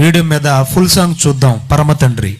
Video మీద full song చూద్దాం. పరమ తండ్రి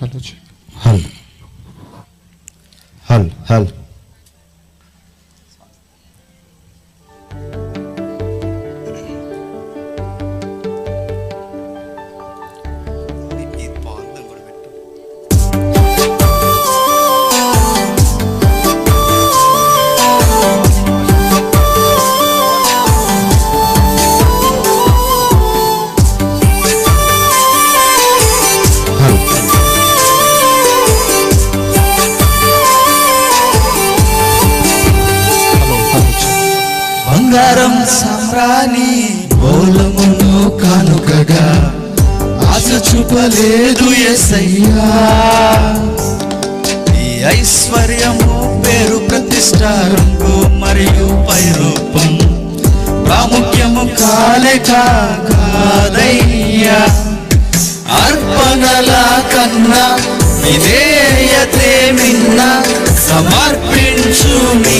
Hal olacak. Hal. Hal, hal. బంగారం సమ్రాణి బోలమును కానుకగా ఆశ చూపలేదు ఎసయ్యా ఈ ఐశ్వర్యము పేరు ప్రతిష్ట రంగు మరియు పైరూపం ప్రాముఖ్యము కాలే కాదయ్యా. అర్పణల కన్నా విధేయతే మిన్న సమర్పించు మీ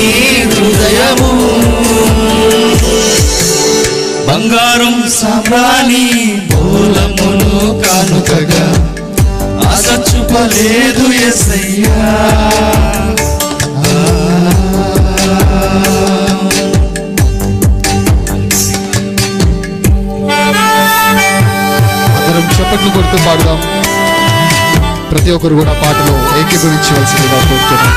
హృదయము. బంగారం సామ్రాణి మూలమును కానుకగా ఆశ చూపలేదు ఎసయ్యా అందరం చప్పట్లు కొడుతూ పాడుదాం. ప్రతి ఒక్కరు కూడా పాటలో ఏకీభవించవలసిందిగా కోరుతున్నాం.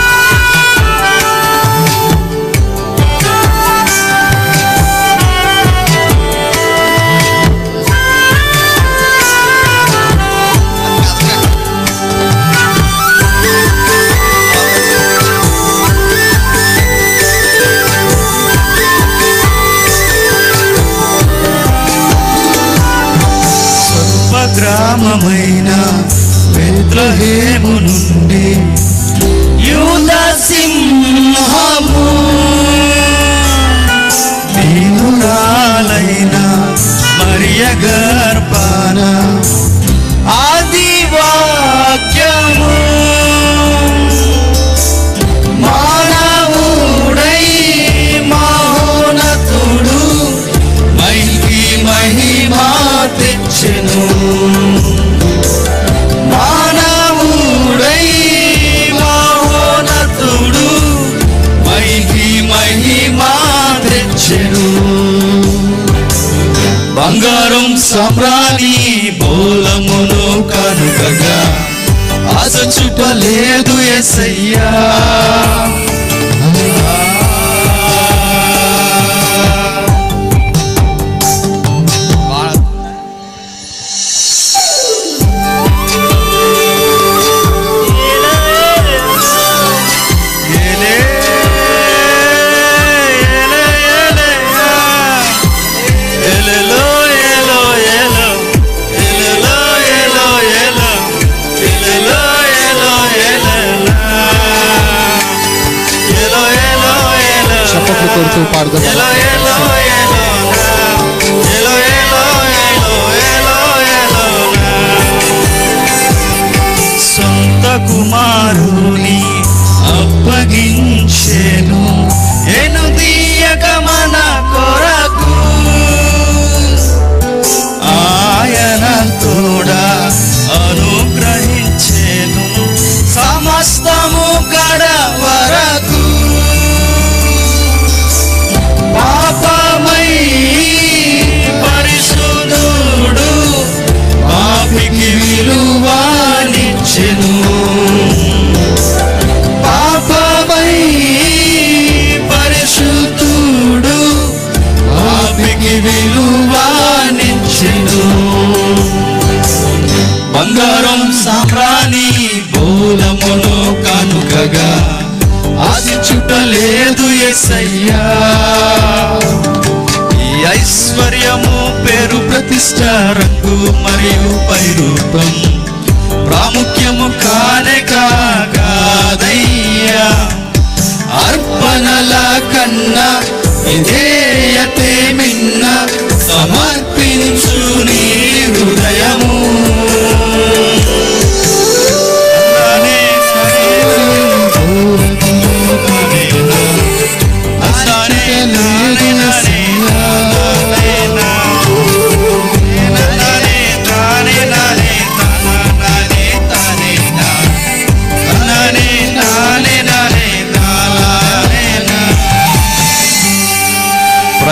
స్వగ్రామమైన బెత్లహేము నుండి యూదా సింహము. దీనురాలైన మరియ గర్భాన ఆది వాక్యము తెచ్చెను బంగారం సమ్రాణి బోలమును కనుకగా ఆశ చూపలేదు ఎసయ్యా. కొడుతూ కులమును కానుకగా ఆశించుటలేదు ఎసయ్యా ఈ ఐశ్వర్యము పేరు ప్రతిష్ట రంగు మరియు పైరూపం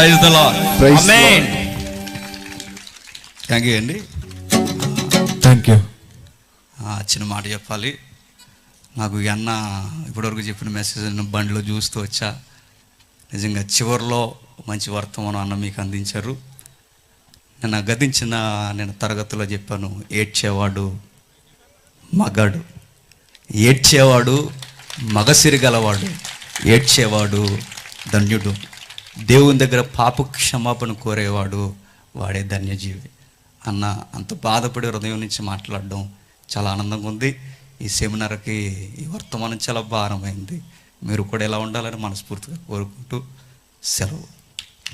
praise the lord amen thank you అండి థ్యాంక్ యూ ఆ, చిన్న మాట చెప్పాలి. నాకు ఈ అన్న ఇప్పటివరకు చెప్పిన మెసేజ్ బండిలో చూస్తూ వచ్చా. నిజంగా చివరిలో మంచి వర్తమానం అన్న మీకు అందించారు. నేను గతించిన నేను తరగతిలో చెప్పాను ఏడ్చేవాడు మగాడు. ఏడ్చేవాడు మగసిరి గలవాడు ఏడ్చేవాడు ధన్యుడు. దేవుని దగ్గర పాప క్షమాపణ కోరేవాడు వాడే ధన్యజీవి. అన్న అంత బాధపడి హృదయం నుంచి మాట్లాడడం చాలా ఆనందంగా ఉంది. ఈ సెమినార్కి ఈ వర్తమానం చాలా భారమైంది. మీరు కూడా ఎలా ఉండాలని మనస్ఫూర్తిగా కోరుకుంటూ సెలవు.